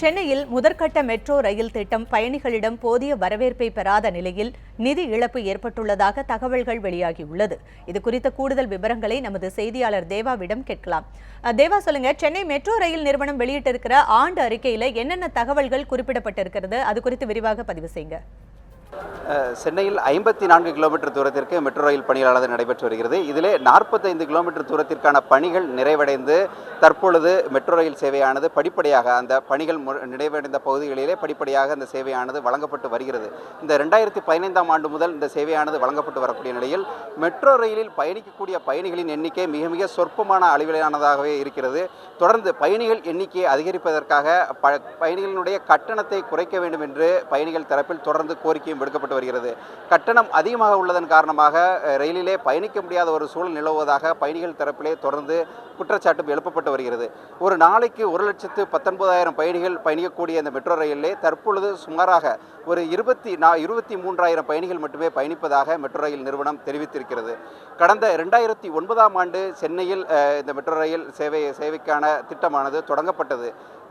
சென்னையில் முதற்கட்ட metro rail திட்டம் பயணிகளிடம் போதிய வரவேற்பை பெறாத நிலையில் நிதி இழப்பு ஏற்பட்டுள்ளதாக தகவல்கள் வெளியாகியுள்ளது. இது குறித்த கூடுதல் விவரங்களை நமது செய்தியாளர் தேவாவிடம் கேட்கலாம். தேவா சொல்லுங்க. சென்னை மெட்ரோ ரயில் நிறுவனம் வெளியிட்டிருக்கிற ஆண்டு அறிக்கையில என்னென்ன தகவல்கள் குறிப்பிடப்பட்டிருக்கிறது? அது குறித்து விரிவாக பதிவு செய்யுங்க. சென்னையில் ஐம்பத்தி நான்கு கிலோமீட்டர் தூரத்திற்கு மெட்ரோ ரயில் பணியாளர் நடைபெற்று வருகிறது. இதிலே நாற்பத்தைந்து கிலோமீட்டர் தூரத்திற்கான பணிகள் நிறைவடைந்து தற்பொழுது மெட்ரோ ரயில் சேவையானது படிப்படியாக அந்த பணிகள் நிறைவடைந்த பகுதிகளிலே படிப்படியாக அந்த சேவையானது வழங்கப்பட்டு வருகிறது. இந்த ரெண்டாயிரத்தி பதினைந்தாம் ஆண்டு முதல் இந்த சேவையானது வழங்கப்பட்டு வரக்கூடிய நிலையில் மெட்ரோ ரயிலில் பயணிக்கக்கூடிய பயணிகளின் எண்ணிக்கை மிக மிக சொற்பமான அளவிலானதாகவே இருக்கிறது. தொடர்ந்து பயணிகள் எண்ணிக்கையை அதிகரிப்பதற்காக ப பயணிகளினுடைய கட்டணத்தை குறைக்க வேண்டும் என்று பயணிகள் தரப்பில் தொடர்ந்து கோரிக்கை நடவடிக்கையும் விடுக்கப்பட்டு வருகிறது. கட்டணம் அதிகமாக உள்ளதன் காரணமாக ரயிலிலே பயணிக்க முடியாத ஒரு சூழல் நிலவுவதாக பயணிகள் தரப்பிலே தொடர்ந்து குற்றச்சாட்டும் எழுப்பப்பட்டு வருகிறது. ஒரு நாளைக்கு ஒரு லட்சத்து பத்தொன்பதாயிரம் பயணிகள் பயணிக்கக்கூடிய இந்த மெட்ரோ ரயிலே தற்பொழுது சுமாராக ஒரு இருபத்தி நா இருபத்தி மூன்றாயிரம் பயணிகள் மட்டுமே பயணிப்பதாக மெட்ரோ ரயில் நிறுவனம் தெரிவித்திருக்கிறது. கடந்த ரெண்டாயிரத்தி ஒன்பதாம் ஆண்டு சென்னையில் இந்த மெட்ரோ ரயில் சேவை சேவைக்கான திட்டமானது தொடங்கப்பட்டது.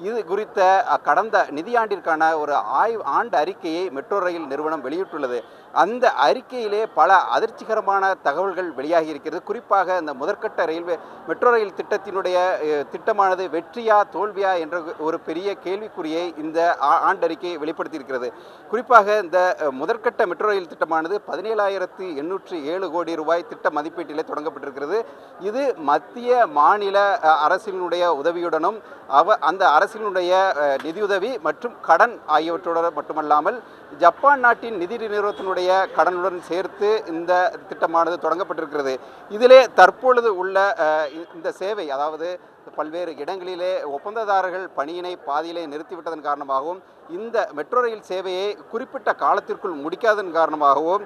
இது குறித்த கடந்த நிதியாண்டிற்கான ஒரு ஆய்வு ஆண்டு அறிக்கையை மெட்ரோ ரயில் நிறுவனம் வெளியிட்டுள்ளது. அந்த அறிக்கையிலே பல அதிர்ச்சிகரமான தகவல்கள் வெளியாகி இருக்கிறது. குறிப்பாக இந்த முதற்கட்ட ரயில்வே மெட்ரோ ரயில் திட்டத்தினுடைய திட்டமானது வெற்றியா தோல்வியா என்ற ஒரு பெரிய கேள்விக்குறியை இந்த ஆ- ஆண்டறிக்கை வெளிப்படுத்தியிருக்கிறது. குறிப்பாக இந்த முதற்கட்ட மெட்ரோ ரயில் திட்டமானது பதினேழாயிரத்து எண்ணூற்று ஏழு கோடி ரூபாய் திட்ட மதிப்பீட்டிலே தொடங்கப்பட்டிருக்கிறது. இது மத்திய மாநில அரசினுடைய உதவியுடனும் அவ அந்த அரசினுடைய நிதியுதவி மற்றும் கடன் ஆகியவற்றோடு மட்டுமல்லாமல் ஜப்பான் நாட்டின் நிதி நிறுவனத்தினுடைய கடனுடன் சேர்த்து இந்த திட்டமானது தொடங்கப்பட்டிருக்கிறது. இதிலே தற்பொழுது உள்ள இந்த சேவை அதாவது பல்வேறு இடங்களிலே ஒப்பந்ததாரர்கள் பணியினை பாதியிலே நிறுத்திவிட்டதன் காரணமாகவும் இந்த மெட்ரோ ரயில் சேவையை குறிப்பிட்ட காலத்திற்குள் முடிக்காததன் காரணமாகவும்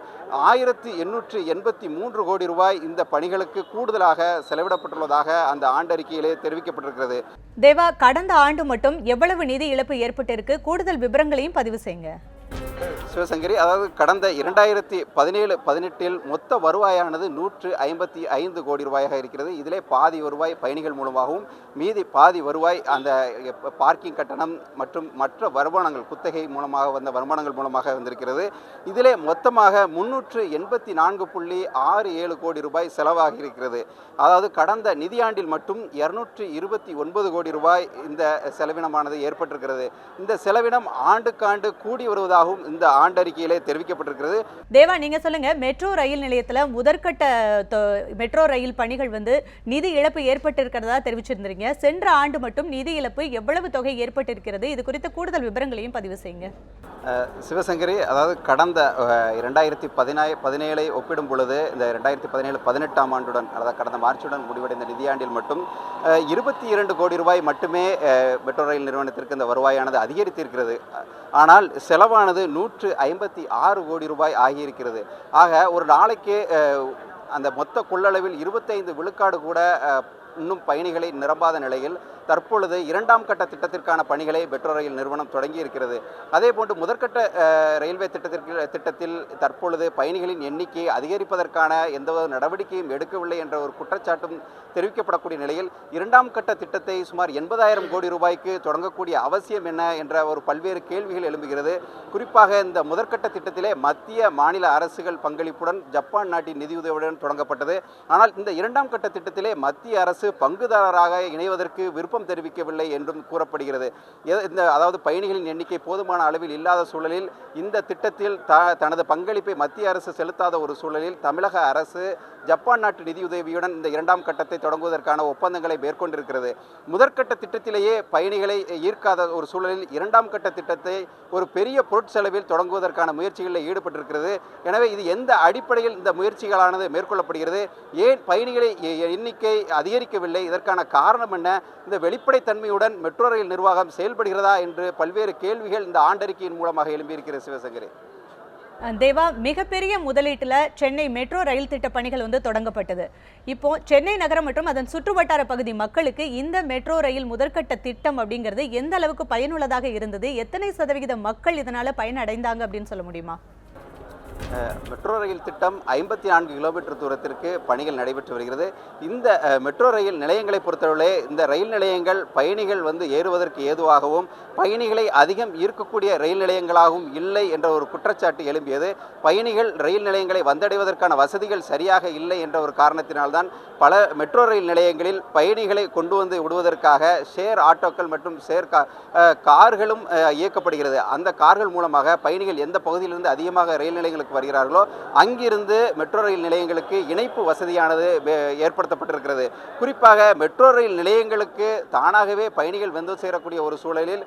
ஆயிரத்தி எண்ணூற்று எண்பத்தி மூன்று கோடி ரூபாய் இந்த பணிகளுக்கு கூடுதலாக செலவிடப்பட்டுள்ளதாக அந்த ஆண்டறிக்கையிலே தெரிவிக்கப்பட்டிருக்கிறது. தேவா கடந்த ஆண்டு மட்டும் எவ்வளவு நிதி இழப்பு ஏற்பட்டிருக்கு? கூடுதல் விவரங்களையும் பதிவு செய்யுங்க. சிவசங்கரி அதாவது கடந்த இரண்டாயிரத்தி பதினேழு பதினெட்டில் மொத்த வருவாயானது நூற்று ஐம்பத்தி ஐந்து கோடி ரூபாயாக இருக்கிறது. இதிலே பாதி வருவாய் பயணிகள் மூலமாகவும் மீதி பாதி வருவாய் அந்த பார்க்கிங் கட்டணம் மற்றும் மற்ற வருமானங்கள் குத்தகை மூலமாக வந்த வருமானங்கள் மூலமாக வந்திருக்கிறது. இதிலே மொத்தமாக முன்னூற்று எண்பத்தி நான்கு புள்ளி ஆறு ஏழு கோடி ரூபாய் செலவாகி இருக்கிறது. அதாவது கடந்த நிதியாண்டில் மட்டும் இருநூற்று இருபத்தி ஒன்பது கோடி ரூபாய் இந்த செலவினமானது ஏற்பட்டிருக்கிறது. இந்த செலவினம் ஆண்டுக்காண்டு கூடி வருவதாகவும் இந்த ஆண்டறிக்கையிலே தெரிவிக்கப்பட்டிருக்கிறது. தேவா நீங்க சொல்லுங்க. மெட்ரோ ரயில் நிலையத்துல முதற்கட்ட மெட்ரோ ரயில் பணிகள் வந்து நிதி இழப்பு ஏற்பட்டிருக்கிறதா தெரிவிச்சிருந்தீங்க சென்ற ஆண்டு மட்டும் நிதி இழப்பு எவ்வளவு தொகை ஏற்பட்டிருக்கிறது? இது குறித்த கூடுதல் விவரங்களையும் பதிவு செய்யுங்க. சிவசங்கரி அதாவது கடந்த இரண்டாயிரத்தி பதினாய் பதினேழை ஒப்பிடும் பொழுது இந்த ரெண்டாயிரத்தி பதினேழு பதினெட்டாம் ஆண்டுடன் அதாவது கடந்த மார்ச்சுடன் முடிவடைந்த நிதியாண்டில் மட்டும் இருபத்தி இரண்டு கோடி ரூபாய் மட்டுமே மெட்ரோ ரயில் நிறுவனத்திற்கு இந்த வருவாயானது அதிகரித்திருக்கிறது. ஆனால் செலவானது நூற்று ஐம்பத்தி ஆறு கோடி ரூபாய் ஆகியிருக்கிறது. ஆக ஒரு நாளைக்கு அந்த மொத்த கொள்ளளவில் இருபத்தைந்து விழுக்காடு கூட இன்னும் பயணிகளை நிரம்பாத நிலையில் தற்பொழுது இரண்டாம் கட்ட திட்டத்திற்கான பணிகளை மெட்ரோ ரயில் நிறுவனம் தொடங்கி இருக்கிறது அதே போன்று முதற்கட்ட ரயில்வே திட்டத்திற்கு திட்டத்தில் தற்பொழுது பயணிகளின் எண்ணிக்கையை அதிகரிப்பதற்கான எந்தவித நடவடிக்கையும் எடுக்கவில்லை என்ற ஒரு குற்றச்சாட்டும் தெரிவிக்கப்படக்கூடிய நிலையில் இரண்டாம் கட்ட திட்டத்தை சுமார் எண்பதாயிரம் கோடி ரூபாய்க்கு தொடங்கக்கூடிய அவசியம் என்ன என்ற ஒரு பல்வேறு கேள்விகள் எழும்புகிறது. குறிப்பாக இந்த முதற்கட்ட திட்டத்திலே மத்திய மாநில அரசுகள் பங்களிப்புடன் ஜப்பான் நாட்டின் நிதியுதவியுடன் தொடங்கப்பட்டது. ஆனால் இந்த இரண்டாம் கட்ட திட்டத்திலே மத்திய அரசு பங்குதாரராக இணைவதற்கு விருப்பம் தெரிவிக்கவில்லை என்றும் கூறப்படுகிறது. இந்த அதாவது பயணிகளின் எண்ணிக்கை போதுமான அளவில் இல்லாத சூழலில் இந்த திட்டத்தில் த தனது பங்களிப்பை மத்திய அரசு செலுத்தாத ஒரு சூழலில் தமிழக அரசு ஜப்பான் நாட்டு நிதியுதவியுடன் இந்த இரண்டாம் கட்டத்தை தொடங்குவதற்கான ஒப்பந்தங்களை மேற்கொண்டிருக்கிறது. முதற்கட்ட திட்டத்திலேயே பயணிகளை ஈர்க்காத ஒரு சூழலில் இரண்டாம் கட்ட திட்டத்தை ஒரு பெரிய பொருட்செலவில் தொடங்குவதற்கான முயற்சிகளில் ஈடுபட்டிருக்கிறது. எனவே இது எந்த அடிப்படையில் இந்த முயற்சிகளானது மேற்கொள்ளப்படுகிறது? ஏன் பயணிகளை எண்ணிக்கை அதிகரிக்கவில்லை? இதற்கான காரணம் என்ன? இந்த வெளிப்படைத்தன்மையுடன் மெட்ரோ ரயில் நிர்வாகம் செயல்படுகிறதா என்று பல்வேறு கேள்விகள் இந்த ஆண்டறிக்கையின் மூலமாக எழும்பியிருக்கிறது சிவசங்கரி. தேவா மிகப்பெரிய முதலீட்டுல சென்னை மெட்ரோ ரயில் திட்ட பணிகள் வந்து தொடங்கப்பட்டது. இப்போ சென்னை நகரம் மற்றும் அதன் சுற்றுவட்டார பகுதி மக்களுக்கு இந்த மெட்ரோ ரயில் முதற்கட்ட திட்டம் அப்படிங்கிறது எந்த அளவுக்கு பயனுள்ளதாக இருந்தது? எத்தனை சதவிகித மக்கள் இதனால் பயனடைந்தாங்க அப்படின்னு சொல்ல முடியுமா? மெட்ரோ ரயில் திட்டம் ஐம்பத்தி நான்கு கிலோமீட்டர் தூரத்திற்கு பணிகள் நடைபெற்று வருகிறது. இந்த மெட்ரோ ரயில் நிலையங்களை பொறுத்தவரை இந்த ரயில் நிலையங்கள் பயணிகள் வந்து ஏறுவதற்கு ஏதுவாகவும் பயணிகளை அதிகம் ஈர்க்கக்கூடிய ரயில் நிலையங்களாகவும் இல்லை என்ற ஒரு குற்றச்சாட்டு எழும்பியது. பயணிகள் ரயில் நிலையங்களை வந்தடைவதற்கான வசதிகள் சரியாக இல்லை என்ற ஒரு காரணத்தினால்தான் பல மெட்ரோ ரயில் நிலையங்களில் பயணிகளை கொண்டு வந்து விடுவதற்காக ஷேர் ஆட்டோக்கள் மற்றும் ஷேர் கா கார்களும் இயக்கப்படுகிறது. அந்த கார்கள் மூலமாக பயணிகள் எந்த பகுதியிலிருந்து அதிகமாக ரயில் நிலையங்களுக்கு வருகிறார்களோ அங்கிருந்து மெட்ரோ ரயில் நிலையங்களுக்கு இணைப்பு வசதியானது வே- ஏற்படுத்தப்பட்டிருக்கிறது. குறிப்பாக மெட்ரோ ரயில் நிலையங்களுக்கு தானாகவே பயணிகள் வந்து சேரக்கூடிய ஒரு சூழலில்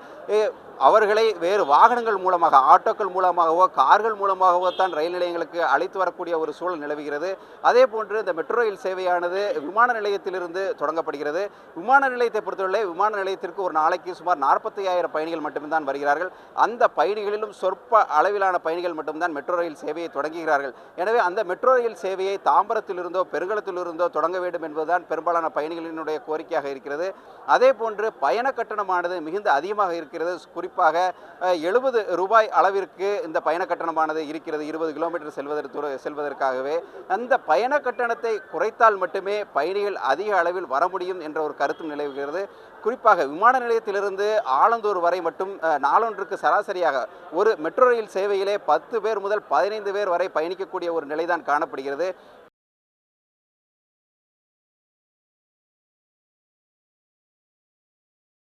அவர்களை வேறு வாகனங்கள் மூலமாக ஆட்டோக்கள் மூலமாகவோ கார்கள் மூலமாகவோ தான் ரயில் நிலையங்களுக்கு அழைத்து வரக்கூடிய ஒரு சூழல் நிலவுகிறது. அதே போன்று இந்த மெட்ரோ ரயில் சேவையானது விமான நிலையத்திலிருந்து தொடங்கப்படுகிறது. விமான நிலையத்தை பொறுத்தவரை விமான நிலையத்திற்கு ஒரு நாளைக்கு சுமார் நாற்பத்தி ஆயிரம் பயணிகள் மட்டும்தான் வருகிறார்கள். அந்த பயணிகளிலும் சொற்ப அளவிலான பயணிகள் மட்டும்தான் மெட்ரோ ரயில் சேவை சேவையை தொடங்குகிறார்கள். எனவே அந்த மெட்ரோ ரயில் சேவையை தாம்பரத்திலிருந்தோ பெருங்கலத்திலிருந்தோ தொடங்க வேண்டும் என்பதுதான் பெரும்பாலான பயணிகளினுடைய கோரிக்கையாக இருக்கிறது. அதே போன்று பயண கட்டணமானது மிகுந்த அதிகமாக இருக்கிறது. குறிப்பாக எழுபது ரூபாய் அளவிற்கு இந்த பயண கட்டணமானது இருக்கிறது. இருபது கிலோமீட்டர் செல்வதற்கு செல்வதற்காகவே. அந்த பயண கட்டணத்தை குறைத்தால் மட்டுமே பயணிகள் அதிக அளவில் வர முடியும் என்ற ஒரு கருத்தும் நிலவுகிறது. குறிப்பாக விமான நிலையத்திலிருந்து ஆலந்தூர் வரை மட்டும் நாளொன்றுக்கு சராசரியாக ஒரு மெட்ரோ ரயில் சேவையிலே பத்து பேர் முதல் பதினைந்து பேர் வரை பயணிக்கக்கூடிய ஒரு நிலைதான் காணப்படுகிறது.